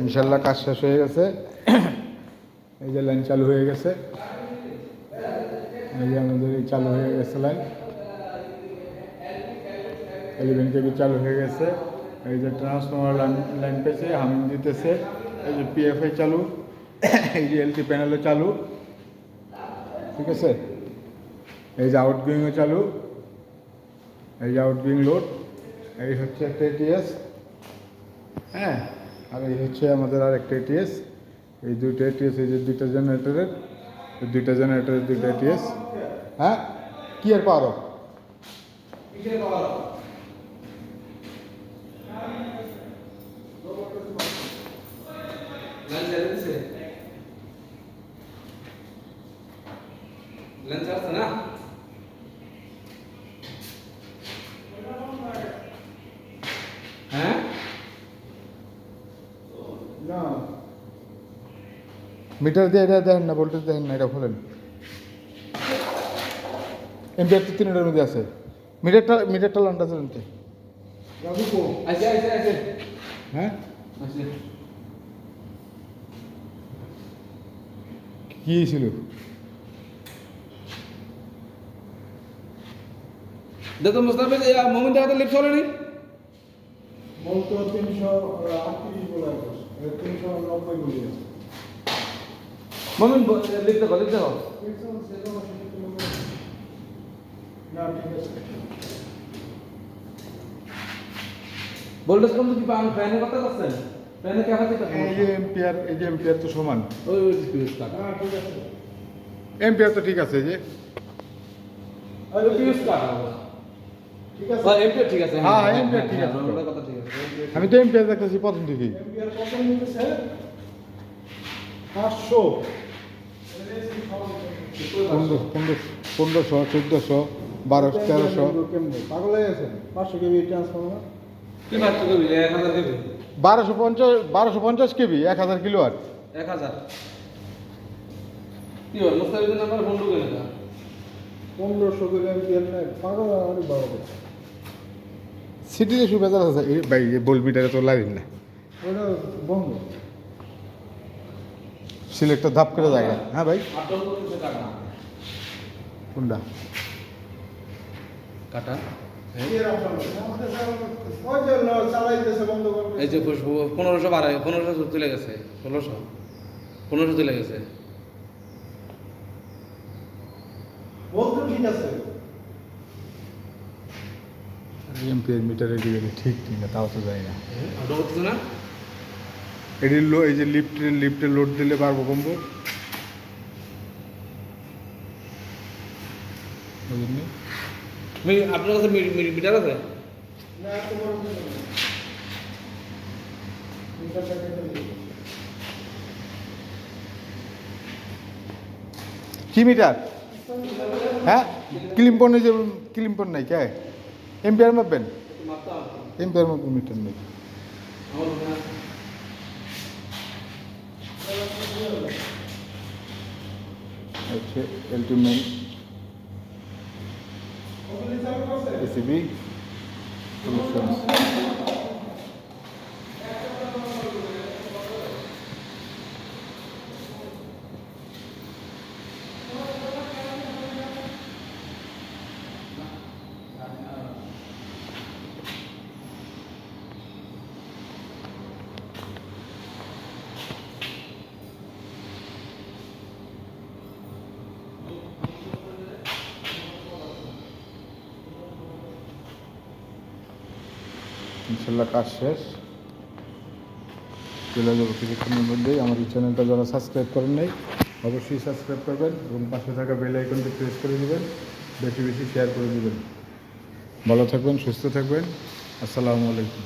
ইনশাল্লাহ কাজ শেষ হয়ে গেছে। এই যে লাইন চালু হয়ে গেছে। এই যে আমাদের চালু হয়ে গেছে লাইন এলিভেন কেবি চালু হয়ে গেছে। এই যে ট্রান্সফর্মার লাইন লাইন পেয়েছে হামিং দিতেছে। এই যে পিএফআই চালু। এই যে এলটি প্যানেলও চালু। ঠিক আছে? এই যে আউটগোয়িংও চালু। এই যে আউটগোয়িং লোড এই হচ্ছে একটা এটিএস হ্যাঁ? আর এই হচ্ছে আমাদের আর একটা এটিএস এই দুইটা এটিএস এই যে দুইটা জেনারেটরের এই দুইটা জেনারেটরের দুইটা এটিএস হ্যাঁ? কি আর পারো লাইন ছেড়ে দিছে লাইন ছাড়ছে না হ্যাঁ না মিটার দিয়ে এটা দেখেন না ভোল্টেজ দেখেন না এটা খোলেন। এমপিআর তো তিনটার মধ্যে আছে। মিটারটা মিটারটা লন্ডা চলেন তো। হ্যাঁ? কি ছিল দেখো মুস্তাফিজ মোমিন দেখাতে লিফট চলেনি বলতো তিনশো আটত্রিশ বলে তিনশো নব্বই বলে আছে। মোমিন দেখো না ঠিক আছে। ভোল্টেজ কম কি পান? ফ্যানের কথা ফ্যানে কে হাতে এই যে এম্পিয়ার এই যে এম্পিয়ার তো সমান। ওই ওই কাট আছে এম্পিয়ার তো ঠিক আছে যে। ওই কাট ঠিক হ্যাঁ এমপি ঠিক আছে হ্যাঁ, ampere ঠিক আছে। ওটার কথা ঠিক আছে আমি তো এম্পিয়ার দেখতেছি প্রথম থেকেই এম্পিয়ার কত নিতেছে পাঁচশো। পনেরো পনেরো পনেরোশো চোদ্দোশো বারোশো তেরোশো। কেমনি পাগল হয়ে গেছেন পাঁচশো কেবি ট্রান্সফর্মার বারোশো পঞ্চাশ বারোশো পঞ্চাশ কেবি এক হাজার কিলো আর। এক হাজার পনেরোশো নেয় পাগল অনেক বড় সিটিতে সুবিধা আছে ভাই এই তো লাইন না। ওটা বন্ধ। সিলেক্টর ধাপ করে জায়গা। হ্যাঁ ভাই? কোনটা? কাটা। এই। যে খুশবু পনেরোশো বারো পনেরোশো তুলে গেছে ষোলোশো। পনেরোশো তুলে গেছে। বলতো ঠিক আছে এম্পিয়ার মিটারে ঠিক ঠিক না তাও তো যায় না? করতেছে লো এই যে লিফটে লিফটে লোড দিলে পারব কমবো আপনার কাছে মিটার আছে। কি মিটার? হ্যাঁ? ক্লিম্পন যে ক্লিম্পন নাই কে? এম্পিয়ার মাপবেন? এম্পিয়ার মাপবেন মিটার নেই। এলটিমেন ওগুলি চালু করছে? এসিবি ইনশাল্লাহ কাজ শেষ। চলে যাব কিছুক্ষণের মধ্যেই। আমার এই চ্যানেলটা যারা সাবস্ক্রাইব করেন নাই, অবশ্যই সাবস্ক্রাইব করবেন এবং পাশে থাকা বেল আইকনটি প্রেস করে দেবেন, বেশি বেশি শেয়ার করে দেবেন। ভালো থাকবেন, সুস্থ থাকবেন। আসসালামু আলাইকুম।